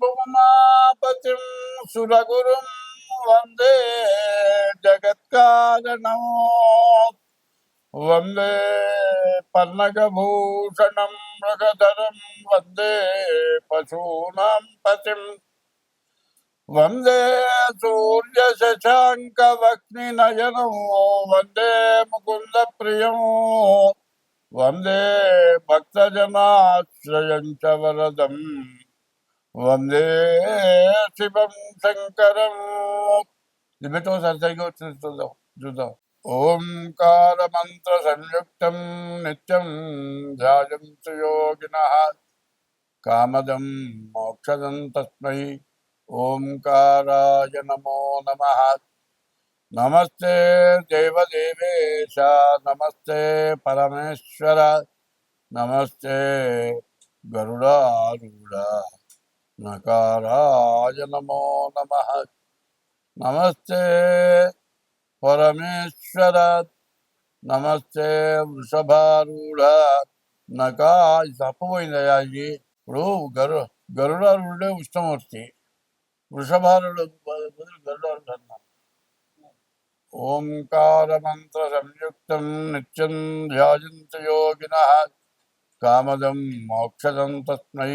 புவனாபதிம் சுரகுரும் வந்தே ஜகத்காரணம் வந்தே பன்னகபூஷணம் மிருகதரம் வந்தே பசூனாம் பதிம் வந்தே சூரிய சசாங்கவக்னி நயனம் வந்தே முகுந்த பிரியம் வந்தே பக்தஜனாசிரயம் வரதம் వందే శివం శంకరం. ఇది పెట్టు వచ్చింది చూద్దాం చూద్దాం. ఓంకార మంత్ర సంయుక్తం నిత్యం ధ్యాయం సుయోగిన. కామదం మోక్షదం తస్మై ఓంకారాయ నమో నమ. నమస్తే దేవదేవేశ నమస్తే పరమేశ్వర నమస్తే గరుడారుడా నకారాయ నమో నమ. నమస్తే పరమేశ్వర నమస్తే వృషభారూఢ. నకాయ ఇది తప్పపోయిందయ్యా ఇది. ఇప్పుడు గరు గరుడారుడే ఉష్ణమూర్తి. వృషభారుడు బదులు గరుడారుడు అన్నారు ఓంకార మంత్ర సంయుక్తం నిత్యం ధ్యాయంత యోగిన. కామదం మోక్షదం తస్మై.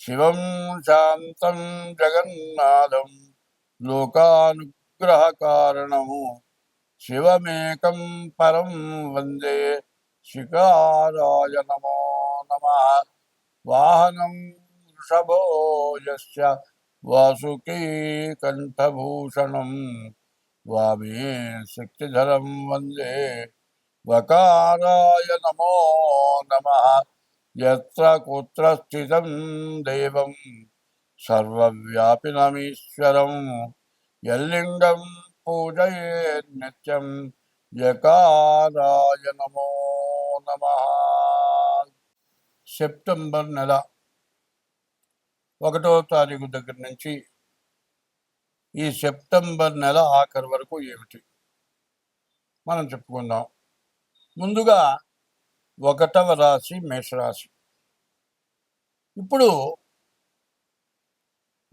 శివం శాంతం జగన్నాథం లోకానుగ్రహకారణము శివమేకం పరం వందే శిఖారాయ నమో నమ. వాహనం వృషభో యస్య వాసుకీ కంఠభూషణం వామే శక్తిధరం వందే వకారాయ నమో నమ. యత్ర కుత్ర స్థితం దేవం సర్వవ్యాపినమీశ్వరం యల్లింగం పూజయే నిత్యం యకారాయ నమో నమ సెప్టెంబర్ నెల ఒకటో తారీఖు దగ్గర నుంచి ఈ సెప్టెంబర్ నెల ఆఖరి వరకు ఏమిటి? మనం చెప్పుకుందాం. ముందుగా ఒకటవ రాశి మేషరాశి. ఇప్పుడు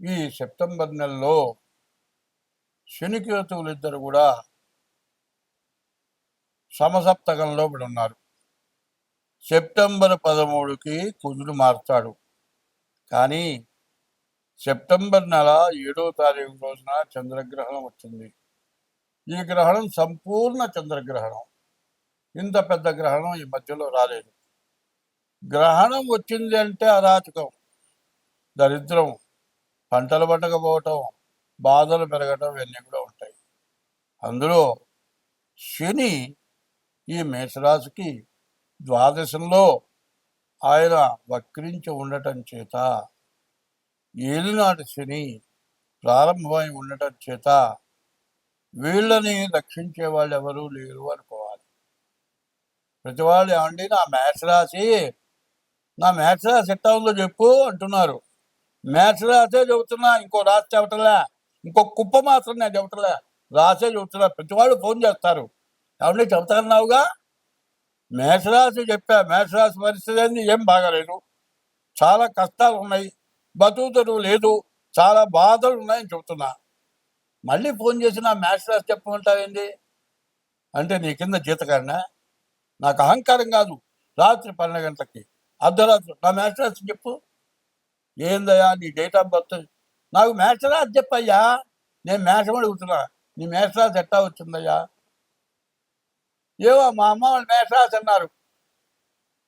ఈ సెప్టెంబర్ నెలలో శనికేతువులు ఇద్దరు కూడా సమసప్తకంలో ఉన్నారు సెప్టెంబర్ పదమూడుకి కుజుడు మారుతాడు. కానీ సెప్టెంబర్ నెల ఏడో తారీఖు రోజున చంద్రగ్రహణం వచ్చింది. ఈ గ్రహణం సంపూర్ణ చంద్రగ్రహణం. ఇంత పెద్ద గ్రహణం ఈ మధ్యలో రాలేదు. గ్రహణం వచ్చింది అంటే అరాచకం దరిద్రం పంటలు పట్టకపోవటం బాధలు పెరగటం ఇవన్నీ కూడా ఉంటాయి. అందులో శని ఈ మేషరాశికి ద్వాదశంలో ఆయన వక్రించి ఉండటం చేత ఏలినాటి శని ప్రారంభమై ఉండటం చేత వీళ్ళని రక్షించే వాళ్ళు ఎవరూ లేరు అని ప్రతి వాళ్ళు ఏమండి నా మ్యాథ్స్ రాసి నా మ్యాథ్స్ రాసి ఎట్టా ఉందో చెప్పు అంటున్నారు. మ్యాథ్స్ రాసే చెబుతున్నా ఇంకో రాసి చెప్పటలే ఇంకో కుప్ప మాత్రం నేను చెప్పటలే రాసే చెబుతున్నా ప్రతి వాళ్ళు ఫోన్ చేస్తారు. ఏమండి చెబుతారన్నావుగా మ్యాథ్స్ రాసి చెప్పా మ్యాథ్స్ రాసి పరిస్థితి ఏంది? ఏం బాగాలేదు. చాలా కష్టాలు ఉన్నాయి బతుకుతడు లేదు చాలా బాధలు ఉన్నాయని చెబుతున్నా. మళ్ళీ ఫోన్ చేసి నా మ్యాథ్స్ రాసి చెప్పమంటావేంటి అంటే నీ కింద జీతకాడినా? నాకు అహంకారం కాదు. రాత్రి పన్నెండు గంటలకి. అర్ధరాత్రి. నా మ్యాచ్ చెప్పు. ఏందయ్యా నీ డేట్ ఆఫ్ బర్త్ నాకు మ్యాచ్ రాదు చెప్పయ్యా. నేను మేషం అడుగుతున్నా. నీ మ్యాచ్ ఎట్టా వచ్చిందయ్యా? ఏవో మా అమ్మ వాళ్ళు మ్యాచ్ అన్నారు.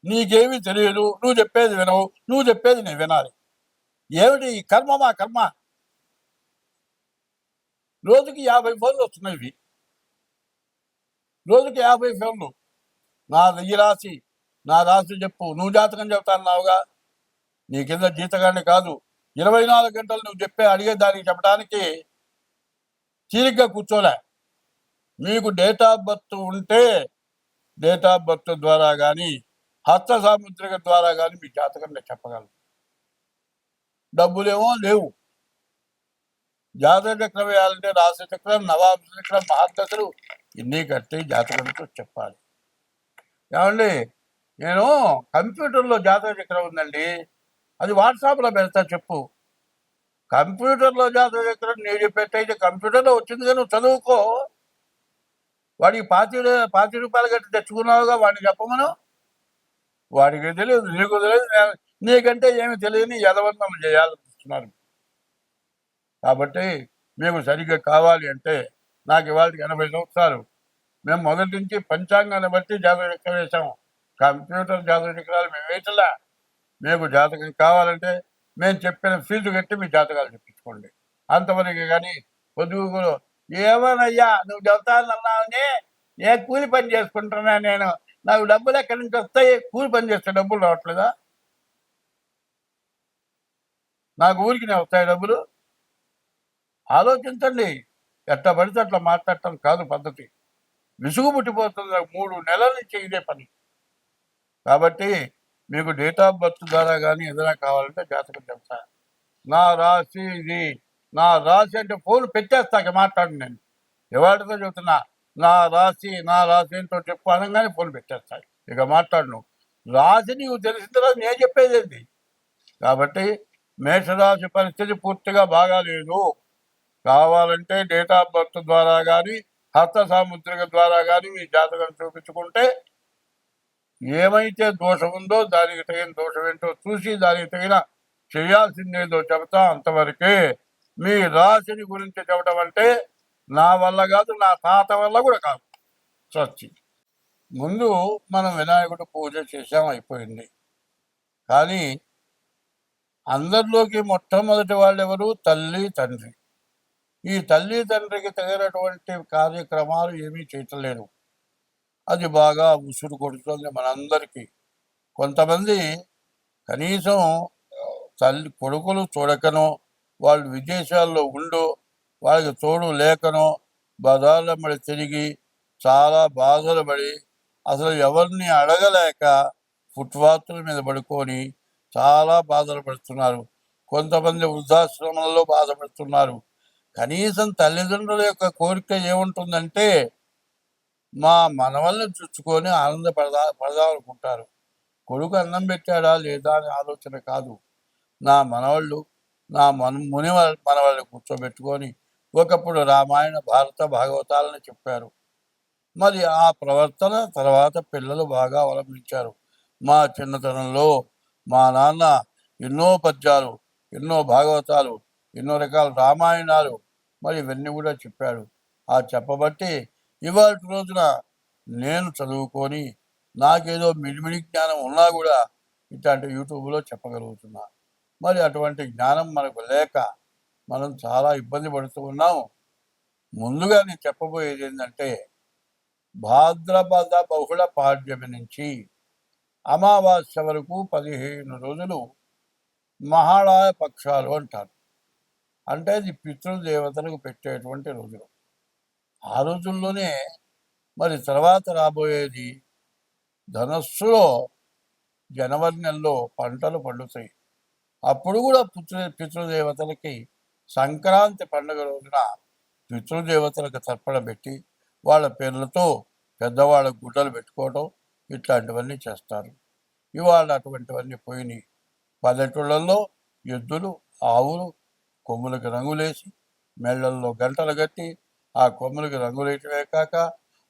నీకేమీ తెలియదు. నువ్వు చెప్పేది వినవు. నువ్వు చెప్పేది నేను వినాలి. ఏమిటి ఈ కర్మ మా కర్మ? రోజుకి యాభై ఫోన్లు వస్తున్నాయి రోజుకి యాభై ఫోన్లు. నా ఈ రాశి నా రాశి చెప్పు. నువ్వు జాతకం చెప్తాన్నావుగా నీ కింద జీతగాన్ని కాదు. ఇరవై నాలుగు గంటలు నువ్వు చెప్పే అడిగే దానికి చెప్పడానికి తీరిగ్గా కూర్చోలే. మీకు డేట్ ఆఫ్ బర్త్ ఉంటే డేట్ ఆఫ్ బర్త్ ద్వారా కానీ హస్త సాముద్రిక ద్వారా కానీ మీ జాతకంలో చెప్పగలరు డబ్బులేమో లేవు. జాతక చక్రం వేయాలంటే రాశి చక్రం నవాబ్ చక్రం మహాదశలు ఇన్ని కట్టి జాతకంతో చెప్పాలి. ఏమండి? నేను కంప్యూటర్లో జాతక చక్రం ఉందండి. అది వాట్సాప్లో పెడతా చెప్పు. కంప్యూటర్లో జాతక చక్రం నేను చెప్పేటైతే కంప్యూటర్లో వచ్చింది కానీ నువ్వు చదువుకో. వాడికి పాతి పాతి రూపాయలు కట్టి తెచ్చుకున్నావుగా వాడిని చెప్పమను? వాడికి తెలియదు నీకు తెలియదు నీకంటే ఏమి తెలియని యదవంతం చేయాలనిపిస్తున్నారు కాబట్టి మేము సరిగ్గా కావాలి అంటే నాకు ఇవాళ ఎనభై సంవత్సరాలు. మేము మొదటి నుంచి పంచాంగాన్ని బట్టి జాతక వేసాము కంప్యూటర్ జాతక చక్రాలు మేము వేసలా మీకు జాతకం కావాలంటే మేము చెప్పిన ఫీజు కట్టి మీ జాతకాలు చెప్పించుకోండి అంతవరకు కానీ పొద్దుగులు ఏమోనయ్యా నువ్వు చెబుతానన్నావునే ఏ కూలి పని చేసుకుంటున్నా నేను? నాకు డబ్బులు ఎక్కడి నుంచి వస్తాయి? కూలి పని చేస్తే డబ్బులు రావట్లేదా? నాకు ఊరికి వస్తాయి డబ్బులు? ఆలోచించండి. ఎట్లా పడితే అట్లా మాట్లాడటం కాదు పద్ధతి. విసుగు పుట్టిపోతుంది. మూడు నెలల నుంచి ఇదే పని. కాబట్టి మీకు డేట్ ఆఫ్ బర్త్ ద్వారా కానీ ఏదైనా కావాలంటే జాతకం చెప్తా. నా రాశి ఇది. నా రాశి అంటే ఫోన్ పెట్టేస్తాక మాట్లాడు నేను. ఎవరితో చెబుతున్నా నా రాశి నా రాశి ఏంటో చెప్పు అనగానే ఫోన్ పెట్టేస్తాయి ఇక మాట్లాడు నువ్వు రాశి నీకు తెలిసిన తర్వాత నేను చెప్పేది ఏంటి కాబట్టి మేషరాశి పరిస్థితి పూర్తిగా బాగాలేదు. కావాలంటే డేట్ ఆఫ్ బర్త్ ద్వారా కానీ హస్త సాముద్రిక ద్వారా కానీ మీ జాతకం చూపించుకుంటే ఏమైతే దోషం ఉందో దానికి తగిన దోషం ఏంటో చూసి దానికి తగిన చేయాల్సిందేదో చెబుతా అంతవరకే. మీ రాశిని గురించి చెప్పడం అంటే నా వల్ల కాదు నా తాత వల్ల కూడా కాదు. స్వస్తి ముందు మనం వినాయకుడు పూజ చేసాం అయిపోయింది. కానీ అందరిలోకి మొట్టమొదటి వాళ్ళు ఎవరు తల్లి తండ్రి. ఈ తల్లిదండ్రికి తగినటువంటి కార్యక్రమాలు ఏమీ చేయటం అది బాగా ఉసురు కొడుతుంది మనందరికీ. కొంతమంది కనీసం తల్లి కొడుకులు చూడకనో వాళ్ళు విదేశాల్లో ఉండు వాళ్ళకి తోడు లేకనో బజార్ల పడి తిరిగి చాలా బాధలు పడి అసలు ఎవరిని అడగలేక ఫుట్పాత్ల మీద పడుకొని చాలా బాధలు పడుతున్నారు. కొంతమంది వృద్ధాశ్రమంలో బాధపడుతున్నారు. కనీసం తల్లిదండ్రుల యొక్క కోరిక ఏముంటుందంటే మా మనవల్ని చూసుకొని ఆనందపడదా పడదామనుకుంటారు. కొడుకు అన్నం పెట్టాడా లేదా అనే ఆలోచన కాదు. నా మనవాళ్ళు నా మన ముని వాళ్ళ- మనవాళ్ళని కూర్చోబెట్టుకొని ఒకప్పుడు రామాయణ భారత భాగవతాలను చెప్పారు. మరి ఆ ప్రవర్తన తర్వాత పిల్లలు బాగా అవలంబించారు. మా చిన్నతనంలో మా నాన్న ఎన్నో పద్యాలు ఎన్నో భాగవతాలు ఎన్నో రకాల రామాయణాలు మరి ఇవన్నీ కూడా చెప్పాడు. ఆ చెప్పబట్టి ఇవాళ రోజున నేను చదువుకొని నాకేదో మిడిమిడి జ్ఞానం ఉన్నా కూడా ఇట్లాంటి యూట్యూబ్లో చెప్పగలుగుతున్నా. మరి అటువంటి జ్ఞానం మనకు లేక మనం చాలా ఇబ్బంది పడుతూ ఉన్నాం ముందుగా నేను చెప్పబోయేది ఏంటంటే భాద్రపద బహుళ పాడ్యమి నుంచి అమావాస్య వరకు పదిహేను రోజులు మహాళాయ పక్షాలు అంటారు. అంటే ఇది పితృదేవతలకు పెట్టేటువంటి రోజులు. ఆ రోజుల్లోనే మరి తర్వాత రాబోయేది ధనస్సులో జనవరి నెలలో పంటలు పండుతాయి. అప్పుడు కూడా పితృ పితృదేవతలకి సంక్రాంతి పండుగ రోజున పితృదేవతలకు తర్పణ పెట్టి వాళ్ళ పేర్లతో పెద్దవాళ్ళ గుడ్డలు పెట్టుకోవడం ఇట్లాంటివన్నీ చేస్తారు. ఇవాళ అటువంటివన్నీ పోయినాయి. పల్లెటూళ్ళల్లో ఎద్దులు ఆవులు కొమ్ములకు రంగులేసి మెళ్ళల్లో గంటలు కట్టి ఆ కొమ్ములకు రంగులేయటమే కాక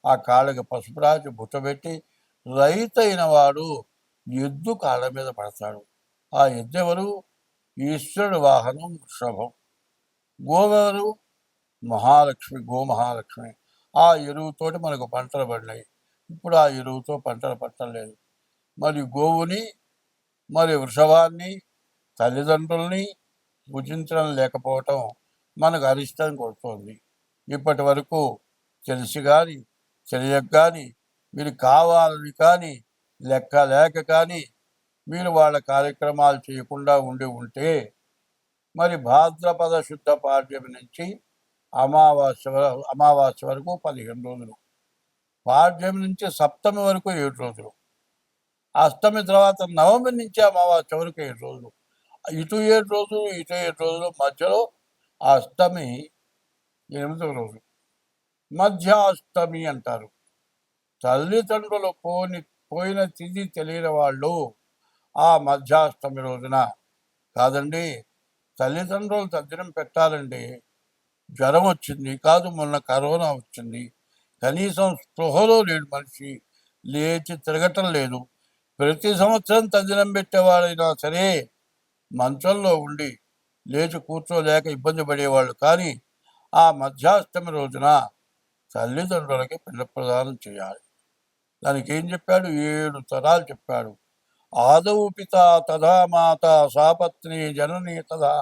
ఆ కాళ్ళకి పసుపు రాచి బుట్టబెట్టి రైతైన వాడు ఎద్దు కాళ్ళ మీద పడతాడు. ఆ ఎద్దు ఎవరు ఈశ్వరుడు వాహనం వృషభం గోవెవరు మహాలక్ష్మి గోమహాలక్ష్మి. ఆ ఎరువుతోటి మనకు పంటలు పడినాయి. ఇప్పుడు ఆ ఎరువుతో పంటలు పట్టలేదు మరి గోవుని మరి వృషభాన్ని తల్లిదండ్రుల్ని భుజించడం లేకపోవటం మనకు అరిష్టం కొడుతోంది. ఇప్పటి వరకు తెలిసి కానీ తెలియక కానీ మీరు కావాలని కానీ లెక్క లేక కానీ మీరు వాళ్ళ కార్యక్రమాలు చేయకుండా ఉండి ఉంటే మరి భాద్రపద శుద్ధ పాడ్యమి నుంచి అమావాస్య అమావాస్య వరకు పదిహేను రోజులు. పాడ్యమి నుంచి సప్తమి వరకు ఏడు రోజులు. అష్టమి తర్వాత నవమి నుంచి అమావాస్య వరకు ఏడు రోజులు. ఇటు ఏడు రోజులు ఇటు ఏడు రోజులు మధ్యలో ఆ అష్టమి ఎనిమిదవ రోజు. మధ్యాష్టమి అంటారు. తల్లిదండ్రులు పోని పోయిన తిథి తెలియని వాళ్ళు ఆ మధ్యాష్టమి రోజున కాదండి తల్లిదండ్రులు తద్దినం పెట్టాలండి. జ్వరం వచ్చింది కాదు మొన్న కరోనా వచ్చింది. కనీసం స్పృహలో లేడు మనిషి లేచి తిరగటం లేదు. ప్రతి సంవత్సరం తద్దినం పెట్టేవాడైనా సరే మంచంలో ఉండి లేచి కూర్చోలేక ఇబ్బంది పడేవాళ్ళు. కానీ ఆ మధ్యాష్టమి రోజున తల్లిదండ్రులకి పిల్ల ప్రదానం చేయాలి. దానికి ఏం చెప్పాడు? ఏడు తరాలు చెప్పాడు. ఆదౌ పిత తదా మాత సాపత్ని జనని తదా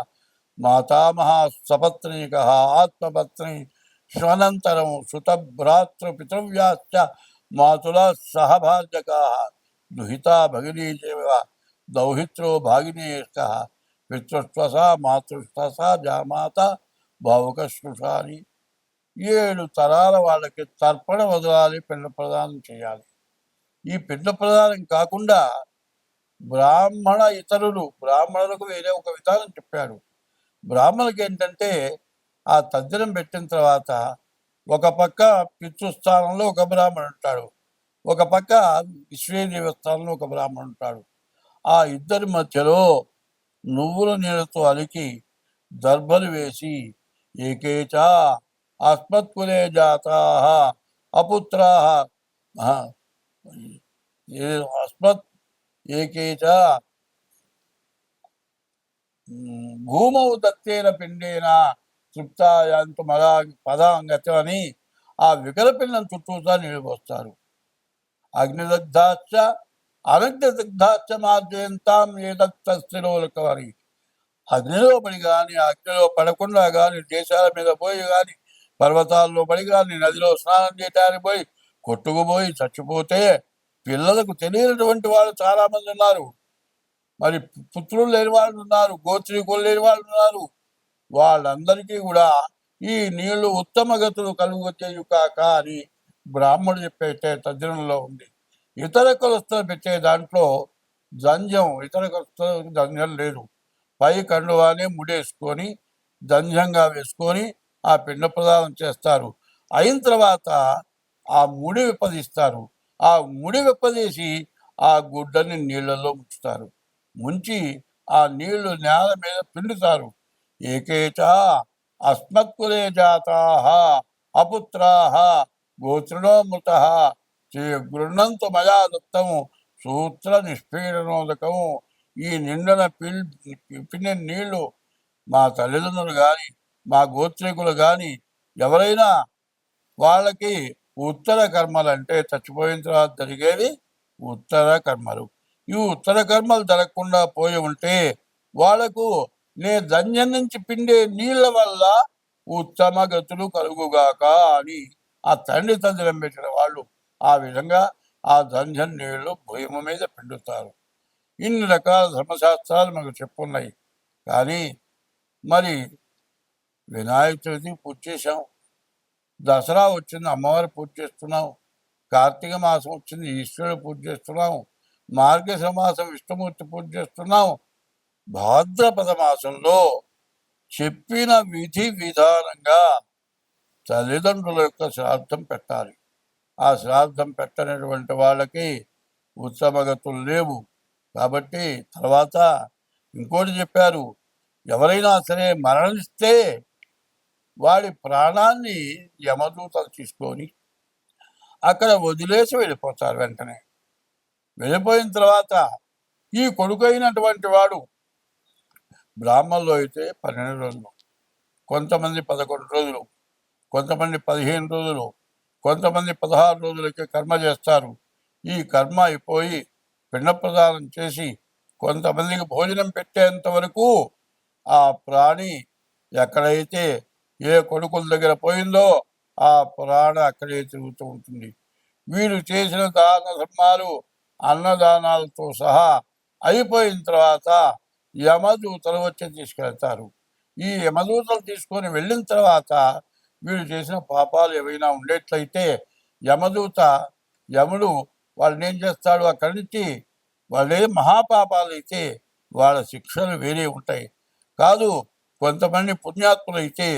మాతామహ సపత్నీక ఆత్మపత్ని శ్వనంతరం సుతభ్రాతృ పితృవ్యాశ్చ మాతుల సహభాజకా దుహితా భగినీ చేవ దౌహిత్రో భాగినేయ పితృస్వస మాతృత్వస జామాత భావుక స్పృశాని ఏడు తరాల వాళ్ళకి తర్పణ వదలాలి పిండ ప్రదానం చేయాలి. ఈ పిండ ప్రదానం కాకుండా బ్రాహ్మణ ఇతరులు బ్రాహ్మణులకు వేరే ఒక విధానం చెప్పాడు బ్రాహ్మణులకి ఏంటంటే ఆ తద్దినం పెట్టిన తర్వాత ఒక పక్క పితృస్థానంలో ఒక బ్రాహ్మణుడు ఉంటాడు ఒక పక్క విశ్వేదేవ స్థానంలో ఒక బ్రాహ్మణుడు ఉంటాడు ఆ ఇద్దరి మధ్యలో నువ్వుల నీళ్ళతో అలికి దర్భలు వేసి ఏకేచ అస్మత్కులే జాతా అపుత్రా. అస్మత్ ఏకేచ భూమవు భూమౌ దత్తేన పిండేన తృప్తాయంతు మదా పదాంగతం అని ఆ వికల పిండం చుట్టూతా నీళ్ళు అగ్నిదగ్ధాశ్చ అనంత అనగ్నిదగ్ధాశ్చ మార్జయంతాం అగ్నిలో పడి కానీ అగ్నిలో పడకుండా కానీ దేశాల మీద పోయి కానీ పర్వతాల్లో పడి కానీ నదిలో స్నానం చేయడానికి పోయి కొట్టుకుపోయి చచ్చిపోతే పిల్లలకు తెలియనటువంటి వాళ్ళు చాలా మంది ఉన్నారు. మరి పుత్రులు లేని వాళ్ళు ఉన్నారు గోత్రీకులు లేని వాళ్ళు ఉన్నారు. వాళ్ళందరికీ కూడా ఈ నీళ్ళు ఉత్తమ గతులు కలుగు కాక అని బ్రాహ్మణుడు చెప్పే తద్దినంలో ఉంది. ఇతర కులస్తులు పెట్టే దాంట్లో జంజం ఇతర కులస్తులకు జంజం లేదు. పై కండువానే ముడేసుకొని జంజంగా వేసుకొని ఆ పిండ ప్రదానం చేస్తారు. అయిన తర్వాత ఆ ముడి విప్పదీస్తారు. ఆ ముడి విప్పదీసి ఆ గుడ్డని నీళ్ళలో ముంచుతారు. ముంచి ఆ నీళ్ళు నేల మీద పిండుతారు. ఏకేచ అస్మత్కులే జాతా అపుత్రాహ గోత్రుణోమృత గృహంతు మయా దత్తము సూత్ర నిష్పీడనోదకము. ఈ నిండన పిల్ పిండిన నీళ్ళు మా తల్లిదండ్రులు కానీ మా గోత్రికులు కానీ ఎవరైనా వాళ్ళకి ఉత్తర కర్మలు అంటే చచ్చిపోయిన తర్వాత జరిగేది ఉత్తర కర్మలు. ఈ ఉత్తర కర్మలు జరగకుండా పోయి ఉంటే వాళ్ళకు నే ధన్యం నుంచి పిండే నీళ్ళ వల్ల ఉత్తమ గతులు కలుగుగాక అని ఆ తండ్రి తండ్రి పెట్టిన వాళ్ళు ఆ విధంగా ఆ దంజన్ నీళ్ళు భూమి మీద పిండుతారు. ఇన్ని రకాల ధర్మశాస్త్రాలు మనకు చెప్పున్నాయి. కానీ మరి వినాయక చవితి పూజ చేసాం దసరా వచ్చింది అమ్మవారి పూజ చేస్తున్నాం. కార్తీక మాసం వచ్చింది ఈశ్వరుడు పూజ చేస్తున్నాం. మార్గశ మాసం విష్ణుమూర్తి పూజ చేస్తున్నాం. భాద్రపద మాసంలో చెప్పిన విధి విధానంగా తల్లిదండ్రుల యొక్క శ్రాద్ధం పెట్టాలి. ఆ శ్రాద్ధం పెట్టనటువంటి వాళ్ళకి ఉత్సవగతులు లేవు. కాబట్టి తర్వాత ఇంకోటి చెప్పారు ఎవరైనా సరే మరణిస్తే వాడి ప్రాణాన్ని యమదూతలు తీసుకొని అక్కడ వదిలేసి వెళ్ళిపోతారు వెంటనే. వెళ్ళిపోయిన తర్వాత ఈ కొడుకైనటువంటి వాడు బ్రాహ్మణులు అయితే పన్నెండు రోజులు కొంతమంది పదకొండు రోజులు కొంతమంది పదిహేను రోజులు కొంతమంది పదహారు రోజులకి కర్మ చేస్తారు. ఈ కర్మ అయిపోయి పిండ ప్రదానం చేసి కొంతమందికి భోజనం పెట్టేంత వరకు ఆ ప్రాణి ఎక్కడైతే ఏ కొడుకుల దగ్గర పోయిందో ఆ ప్రాణ అక్కడే తిరుగుతూ ఉంటుంది. వీరు చేసిన దాన ధర్మాలు అన్నదానాలతో సహా అయిపోయిన తర్వాత యమదూతలు వచ్చి తీసుకెళ్తారు. ఈ యమదూతలు తీసుకొని వెళ్ళిన తర్వాత వీళ్ళు చేసిన పాపాలు ఏవైనా ఉండేట్లయితే యమదూత యముడు వాళ్ళని ఏం చేస్తాడు? అక్కడి నుంచి వాళ్ళే మహాపాపాలు అయితే వాళ్ళ శిక్షలు వేరే ఉంటాయి. కాదు కొంతమంది పుణ్యాత్ములు అయితే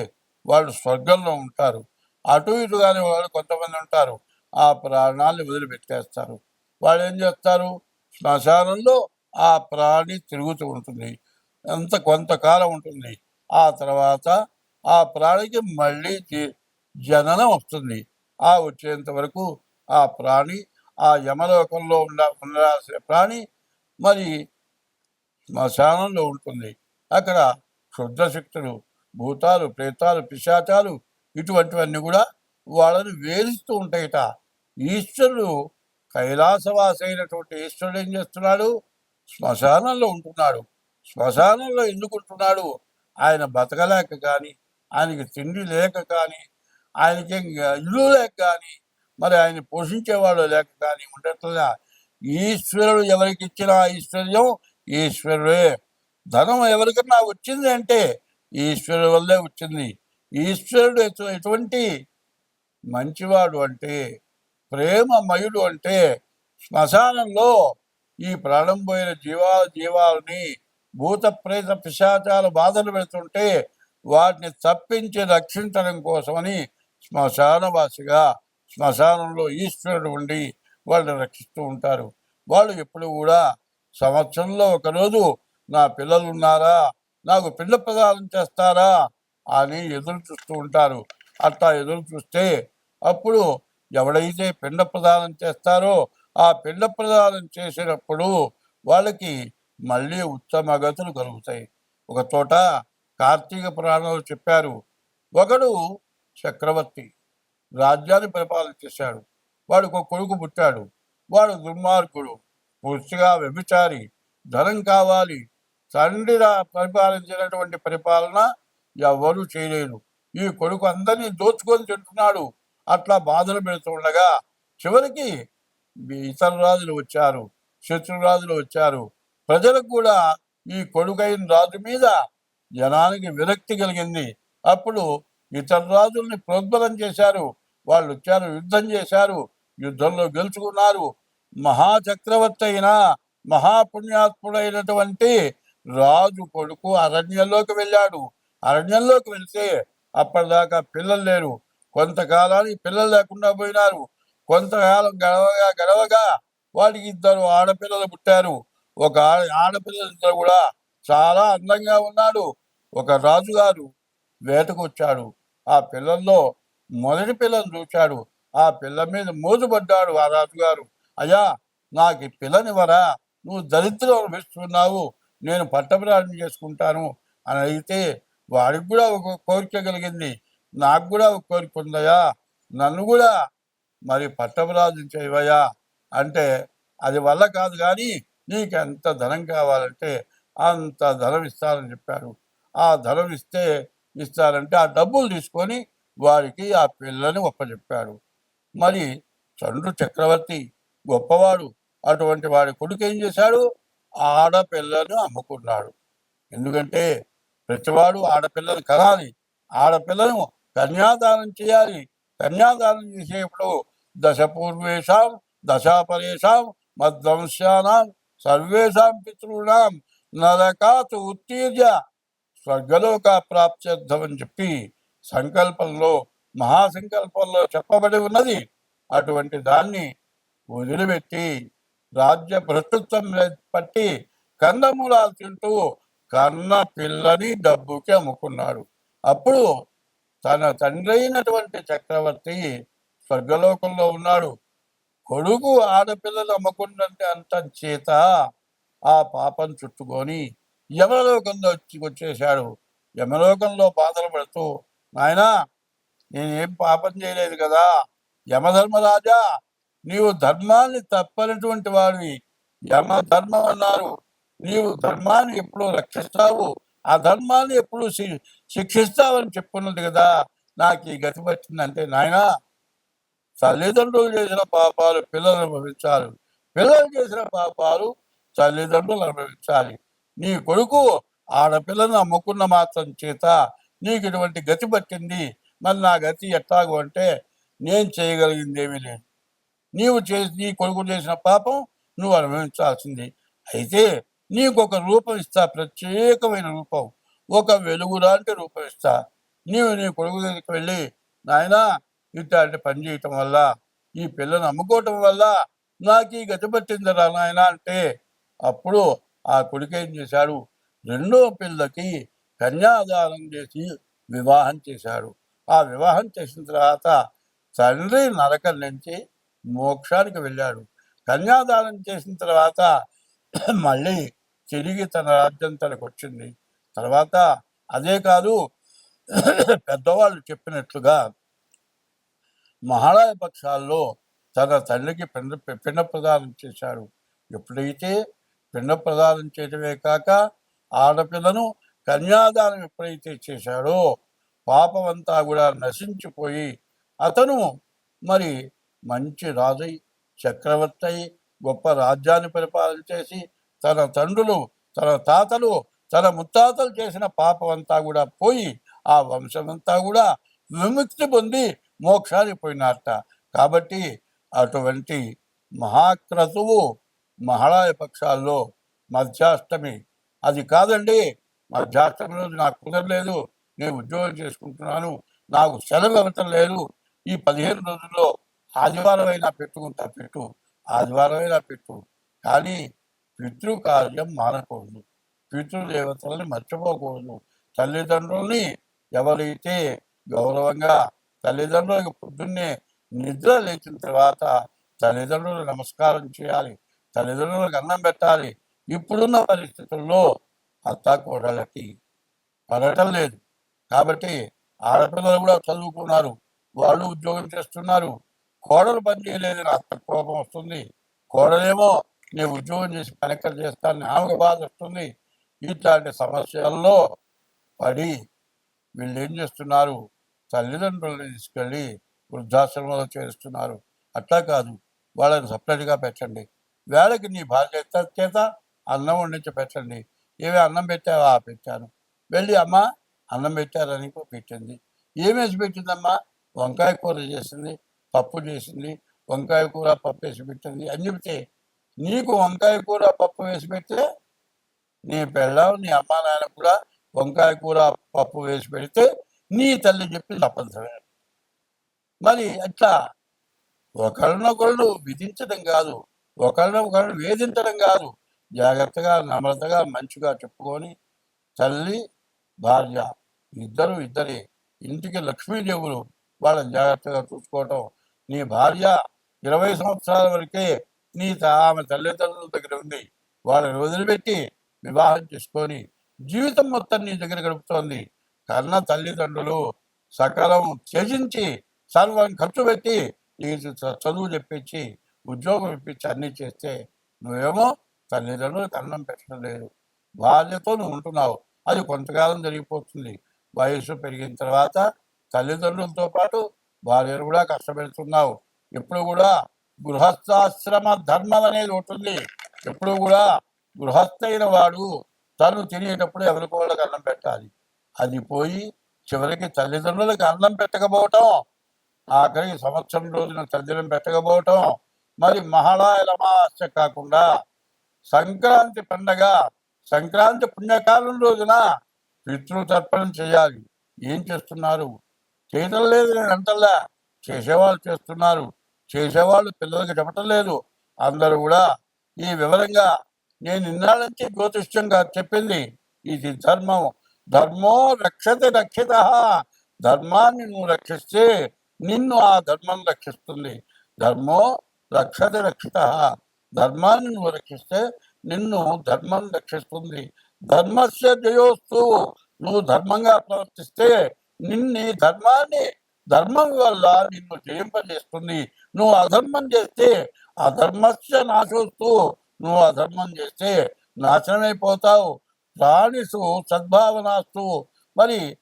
వాళ్ళు స్వర్గంలో ఉంటారు. అటు ఇటుగానే వాళ్ళు కొంతమంది ఉంటారు. ఆ ప్రాణాలను వదిలిపెట్టేస్తారు. వాళ్ళు ఏం చేస్తారు? శ్మశానంలో ఆ ప్రాణి తిరుగుతూ ఉంటుంది. అంత కొంతకాలం ఉంటుంది. ఆ తర్వాత ఆ ప్రాణికి మళ్ళీ జననం వస్తుంది. ఆ వచ్చేంత వరకు ఆ ప్రాణి ఆ యమలోకంలో ఉండ ఉండాల్సిన ప్రాణి మరి శ్మశానంలో ఉంటుంది. అక్కడ క్షుద్రశక్తులు భూతాలు ప్రేతాలు పిశాచాలు ఇటువంటివన్నీ కూడా వాళ్ళని వేధిస్తూ ఉంటాయిట. ఈశ్వరుడు కైలాసవాసైనటువంటి అయినటువంటి ఈశ్వరుడు ఏం చేస్తున్నాడు? శ్మశానంలో ఉంటున్నాడు. శ్మశానంలో ఎందుకు ఉంటున్నాడు? ఆయన బతకలేక కానీ ఆయనకి తిండి లేక కానీ ఆయనకి ఇల్లు లేక కానీ మరి ఆయన పోషించేవాడు లేక కానీ ఉండట్లేదా? ఈశ్వరుడు ఎవరికి ఇచ్చిన ఐశ్వర్యం ఈశ్వరుడే. ధనం ఎవరికన్నా వచ్చింది అంటే ఈశ్వరుడు వల్లే వచ్చింది. ఈశ్వరుడు ఎటు- ఎటువంటి మంచివాడు అంటే ప్రేమమయుడు అంటే శ్మశానంలో ఈ ప్రాణం పోయిన జీవాల జీవాలని భూత ప్రేత పిశాచాల బాధలు పెడుతుంటే వాటిని తప్పించి రక్షించడం కోసమని శ్మశానవాసిగా శ్మశానంలో ఈశ్వరుడు ఉండి వాళ్ళని రక్షిస్తూ ఉంటారు. వాళ్ళు ఎప్పుడు కూడా సంవత్సరంలో ఒకరోజు నా పిల్లలు ఉన్నారా నాకు పిల్ల ప్రదానం చేస్తారా? అని ఎదురు చూస్తూ ఉంటారు. అట్లా ఎదురు చూస్తే అప్పుడు ఎవడైతే పిండ ప్రదానం చేస్తారో ఆ పిండ ప్రదానం చేసినప్పుడు వాళ్ళకి మళ్ళీ ఉత్తమ గతులు కలుగుతాయి. ఒక చోట కార్తీక పురాణంలో చెప్పారు. ఒకడు చక్రవర్తి రాజ్యాన్ని పరిపాలన చేశాడు. వాడికి ఒక కొడుకు పుట్టాడు. వాడు దుర్మార్గుడు పూర్తిగా వ్యభిచారి ధనం కావాలి. తండ్రి పరిపాలించినటువంటి పరిపాలన ఎవరూ చేయలేరు. ఈ కొడుకు అందరినీ దోచుకొని తింటున్నాడు. అట్లా బాధలు పెడుతుండగా చివరికి ఇతర రాజులు వచ్చారు శత్రురాజులు వచ్చారు. ప్రజలకు కూడా ఈ కొడుకైన రాజు మీద జనానికి విరక్తి కలిగింది. అప్పుడు ఇతర రాజుల్ని ప్రోద్బలం చేశారు. వాళ్ళు వచ్చారు యుద్ధం చేశారు యుద్ధంలో గెలుచుకున్నారు. మహాచక్రవర్తి అయిన మహాపుణ్యాత్ముడైనటువంటి రాజు కొడుకు అరణ్యంలోకి వెళ్ళాడు. అరణ్యంలోకి వెళ్తే అప్పటిదాకా పిల్లలు లేరు. కొంతకాలానికి పిల్లలు లేకుండా పోయినారు. కొంతకాలం గడవగా గడవగా వాడికి ఇద్దరు ఆడపిల్లలు పుట్టారు. ఒక ఆడ- ఆడపిల్లలు ఇద్దరు కూడా చాలా అందంగా ఉన్నాడు. ఒక రాజుగారు వేటకొచ్చాడు. ఆ పిల్లల్లో మొదటి పిల్లను చూచాడు ఆ పిల్ల మీద మోజుపడ్డాడు ఆ రాజుగారు. అయ్యా నాకు ఈ పిల్లనివ్వరా? నువ్వు దరిద్రం అనిపిస్తున్నావు నేను పట్టప్రాణం చేసుకుంటాను. అని అయితే వాడికి కూడా ఒక కోరిక కలిగింది. నాకు కూడా ఒక కోరిక ఉందయ్యా. నన్ను కూడా మరి పట్టపరాజు చేయవయా అంటే అది వల్ల కాదు కానీ నీకు ఎంత ధనం కావాలంటే అంత ధనం ఇస్తారని చెప్పారు. ఆ ధనం ఇస్తే ఇస్తారంటే ఆ డబ్బులు తీసుకొని వారికి ఆ పిల్లని ఒప్పచెప్పారు మరి చంద్రు చక్రవర్తి గొప్పవాడు. అటువంటి వాడి కొడుకు ఏం చేశాడు? ఆడపిల్లను అమ్ముకున్నాడు. ఎందుకంటే ప్రతివాడు ఆడపిల్లను కనాలి. ఆడపిల్లను కన్యాదానం చేయాలి. కన్యాదానం చేసేప్పుడు దశ పూర్వేషాం దశాపరేషాం మధ్వంశానాం సర్వేషాం పితృణాం నరకాతు ఉత్తీర్య స్వర్గలోక ప్రాప్త్యర్థం అని చెప్పి సంకల్పంలో మహాసంకల్పంలో చెప్పబడి ఉన్నది. అటువంటి దాన్ని వదిలిపెట్టి రాజ్య భ్రష్టత్వం పట్టి కందమూలాలు తింటూ కన్న పిల్లని డబ్బుకి అమ్ముకున్నాడు. అప్పుడు తన తండ్రి అయినటువంటి చక్రవర్తి స్వర్గలోకంలో ఉన్నాడు. కొడుకు ఆడపిల్లలు అమ్మకుండంటే అంత చేత ఆ పాపం చుట్టుకొని యమలోకంలో వచ్చేసాడు యమలోకంలో బాధలు పడుతూ నాయనా నేనేం పాపం చేయలేదు కదా? యమధర్మరాజా నీవు ధర్మాన్ని తప్పనటువంటి వాడివి. యమ ధర్మం అన్నారు. నీవు ధర్మాన్ని ఎప్పుడు రక్షిస్తావు. ఆ ధర్మాన్ని ఎప్పుడు శి- శిక్షిస్తావని చెప్పున్నది కదా? నాకు ఈ గతి వచ్చిందంటే నాయనా తల్లిదండ్రులు చేసిన పాపాలు పిల్లలు అనుభవించాలి పిల్లలు చేసిన పాపాలు తల్లిదండ్రులు అనుభవించాలి. నీ కొడుకు ఆడపిల్లను అమ్ముకున్న మాత్రం చేత నీకు ఇటువంటి గతి పట్టింది. మరి నా గతి ఎట్లాగో అంటే నేను చేయగలిగింది ఏమీ లేదు. నీవు చేసి నీ కొడుకు చేసిన పాపం నువ్వు అనుభవించాల్సింది. అయితే నీకు ఒక రూపం ఇస్తా ప్రత్యేకమైన రూపం. ఒక వెలుగు లాంటి రూపం ఇస్తా. నీవు నీ కొడుకు దగ్గరికి వెళ్ళి నాయనా ఇట్లాంటి పని చేయటం వల్ల ఈ పిల్లను అమ్ముకోవటం వల్ల నాకు ఈ గతి పట్టిందిరా నాయన అంటే అప్పుడు ఆ కొడుకు ఏం చేశాడు? రెండో పిల్లకి కన్యాదానం చేసి వివాహం చేశాడు. ఆ వివాహం చేసిన తర్వాత తండ్రి నరకం నుంచి మోక్షానికి వెళ్ళాడు. కన్యాదానం చేసిన తర్వాత మళ్ళీ తిరిగి తన రాజ్యం తనకు వచ్చింది. తర్వాత అదే కాదు పెద్దవాళ్ళు చెప్పినట్లుగా మహారాయ పక్షాల్లో తన తల్లికి పిండ పిండ ప్రదానం చేశాడు. ఎప్పుడైతే పిండ ప్రదానం చేయటమే కాక ఆడపిల్లను కన్యాదానం ఎప్పుడైతే చేశాడో పాపమంతా కూడా నశించిపోయి అతను మరి మంచి రాజై చక్రవర్తి అయి గొప్ప రాజ్యాన్ని పరిపాలన చేసి తన తండ్రులు తన తాతలు తన ముత్తాతలు చేసిన పాపం అంతా కూడా పోయి ఆ వంశమంతా కూడా విముక్తి పొంది మోక్షానికి పోయినారట. కాబట్టి అటువంటి మహాక్రతువు మహాళాయ పక్షాల్లో మధ్యాష్టమి. అది కాదండి మధ్యాష్టమి రోజు నాకు కుదరలేదు నేను ఉద్యోగం చేసుకుంటున్నాను నాకు సెలవు ఇవ్వటం లేదు. ఈ పదిహేను రోజుల్లో ఆదివారం అయినా పెట్టుకుంటా పెట్టు ఆదివారం అయినా పెట్టు. కానీ పితృకార్యం మానకూడదు. పితృదేవతల్ని మర్చిపోకూడదు. తల్లిదండ్రుల్ని ఎవరైతే గౌరవంగా తల్లిదండ్రులకు పొద్దున్నే నిద్ర లేచిన తర్వాత తల్లిదండ్రులు నమస్కారం చేయాలి. తల్లిదండ్రులకు అన్నం పెట్టాలి. ఇప్పుడున్న పరిస్థితుల్లో అత్త కోడళ్ళకి పడటం లేదు. కాబట్టి ఆడపిల్లలు కూడా చదువుకున్నారు వాళ్ళు ఉద్యోగం చేస్తున్నారు. కోడలు పని చేయలేదు అత్త కోపం వస్తుంది. కోడలేమో నేను ఉద్యోగం చేసి పనిక్కడ చేస్తానని ఆమెకు బాధ వస్తుంది. ఇట్లాంటి సమస్యల్లో పడి వీళ్ళు ఏం చేస్తున్నారు? తల్లిదండ్రులను తీసుకెళ్ళి వృద్ధాశ్రమంలో చేరుస్తున్నారు. అట్లా కాదు వాళ్ళని సపరేట్గా పెట్టండి. వేళకి నీ భార్య చేత- అన్నం వండించి పెట్టండి. ఏమి అన్నం పెట్టావా? పెట్టాను. వెళ్ళి అమ్మ అన్నం పెట్టారని పెట్టింది. ఏమేసి పెట్టిందమ్మా? వంకాయ కూర చేసింది పప్పు చేసింది వంకాయ కూర పప్పు వేసి పెట్టింది అని చెప్తే నీకు వంకాయ కూర పప్పు వేసి పెడితే నీ పెళ్ళం నీ అమ్మ నాన్న కూడా వంకాయ కూర పప్పు వేసి పెడితే నీ తల్లి చెప్పి తప్పనిసరి. మరి అట్లా ఒకళ్ళనొకళ్ళు విధించడం కాదు. ఒకరినొకళ్ళు వేధించడం కాదు. జాగ్రత్తగా నమ్రతగా మంచిగా చెప్పుకొని తల్లి భార్య ఇద్దరు ఇద్దరే ఇంటికి లక్ష్మీదేవులు వాళ్ళని జాగ్రత్తగా చూసుకోవటం. నీ భార్య ఇరవై సంవత్సరాల వరకే నీ త- ఆమె తల్లిదండ్రుల దగ్గర ఉంది వాళ్ళని వదిలిపెట్టి వివాహం చేసుకొని జీవితం మొత్తం నీ దగ్గర గడుపుతోంది. కన్న తల్లిదండ్రులు సకలం త్యజించి సర్వం ఖర్చు పెట్టి నీకు చ- చదువు చెప్పించి ఉద్యోగం ఇప్పించి అన్నీ చేస్తే నువ్వేమో తల్లిదండ్రులకు అన్నం పెట్టడం లేదు. బాధ్యతో నువ్వు ఉంటున్నావు. అది కొంతకాలం జరిగిపోతుంది. వయసు పెరిగిన తర్వాత తల్లిదండ్రులతో పాటు భార్యను కూడా కష్టపెడుతున్నావు. ఎప్పుడు కూడా గృహస్థాశ్రమ ధర్మం అనేది ఉంటుంది ఎప్పుడు కూడా గృహస్థైన వాడు తను తినేటప్పుడు ఎవరికి వాళ్ళకి అన్నం పెట్టాలి. అది పోయి చివరికి తల్లిదండ్రులకు అన్నం పెట్టకపోవటం ఆఖరికి సంవత్సరం రోజున తల్లిదండ్రులు పెట్టకపోవటం మరి మహాళాయల అమావాస్య కాకుండా సంక్రాంతి పండగ సంక్రాంతి పుణ్యకాలం రోజున పితృతర్పణం చేయాలి. ఏం చేస్తున్నారు? చేయటం లేదు నేను అంటల్లా. చేసేవాళ్ళు చేస్తున్నారు. చేసేవాళ్ళు పిల్లలకి చెప్పటం లేదు అందరూ కూడా ఈ వివరంగా నేను ఇన్నాళ్ళ నుంచి జ్యోతిష్యంగా చెప్పింది. ఇది ధర్మం. ధర్మో రక్షతే రక్షిత. ధర్మాన్ని నువ్వు రక్షిస్తే నిన్ను ఆ ధర్మం రక్షిస్తుంది. ధర్మో రక్షత రక్షిత ధర్మాన్ని నువ్వు రక్షిస్తే నిన్ను ధర్మం రక్షిస్తుంది. ధర్మస్య జయోస్తు. నువ్వు ధర్మంగా ప్రవర్తిస్తే నిన్ని ధర్మాన్ని ధర్మం వల్ల నిన్ను జయింపజేస్తుంది. నువ్వు అధర్మం చేస్తే అధర్మస్య నాశోస్తూ. నువ్వు అధర్మం చేస్తే నాశనమైపోతావు. ప్రాణిసు సద్భావనాస్తు. మరి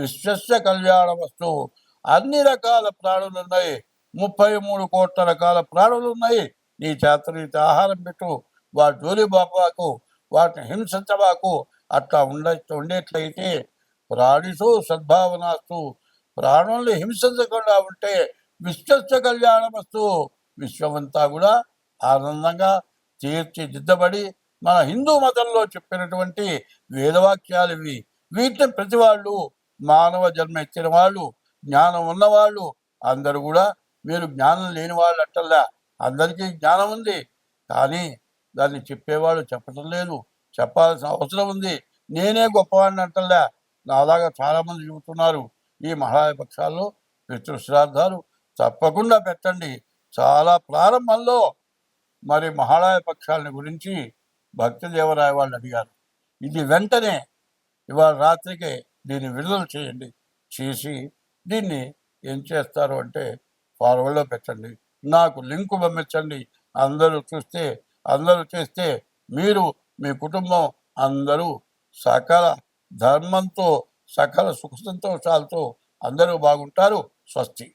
విశ్వస్య కళ్యాణ వస్తువు అన్ని రకాల ప్రాణులు ఉన్నాయి ముప్పై మూడు కోట్ల రకాల ప్రాణులు ఉన్నాయి. నీ చేత నీతి ఆహారం పెట్టు. వాటి జోలి బాబాకు వాటిని హింసించబాకు. అట్లా ఉండ ఉండేట్లయితే ప్రాణిసు సద్భావనాస్తు. ప్రాణుల్ని హింసించకుండా ఉంటే విశ్వస్య కళ్యాణమస్తు. విశ్వమంతా కూడా ఆనందంగా తీర్చిదిద్దబడి మన హిందూ మతంలో చెప్పినటువంటి వేదవాక్యాలు ఇవి. వీటిని ప్రతి వాళ్ళు మానవ జన్మ ఎత్తిన వాళ్ళు జ్ఞానం ఉన్నవాళ్ళు అందరూ కూడా మీరు జ్ఞానం లేని వాళ్ళు అట్టల్లా అందరికీ జ్ఞానం ఉంది. కానీ దాన్ని చెప్పేవాళ్ళు చెప్పటం లేదు. చెప్పాల్సిన అవసరం ఉంది. నేనే గొప్పవాడిని అంటల్లా నాలాగా చాలామంది చెబుతున్నారు. ఈ మహాలయ పక్షాల్లో పితృశ్రాద్ధాలు తప్పకుండా పెట్టండి. చాలా ప్రారంభంలో మరి మహాలయ పక్షాలని గురించి భక్తి దేవరాయ వాళ్ళు అడిగారు. ఇది వెంటనే ఇవాళ రాత్రికే దీన్ని విడుదల చేయండి. చేసి దీన్ని ఏం చేస్తారు అంటే ఫార్వర్డ్లో పెట్టండి. నాకు లింకు పంపించండి. అందరూ చూస్తే అందరూ చేస్తే మీరు మీ కుటుంబం అందరూ సకల ధర్మంతో సకల సుఖ సంతోషాలతో అందరూ బాగుంటారు. స్వస్తి.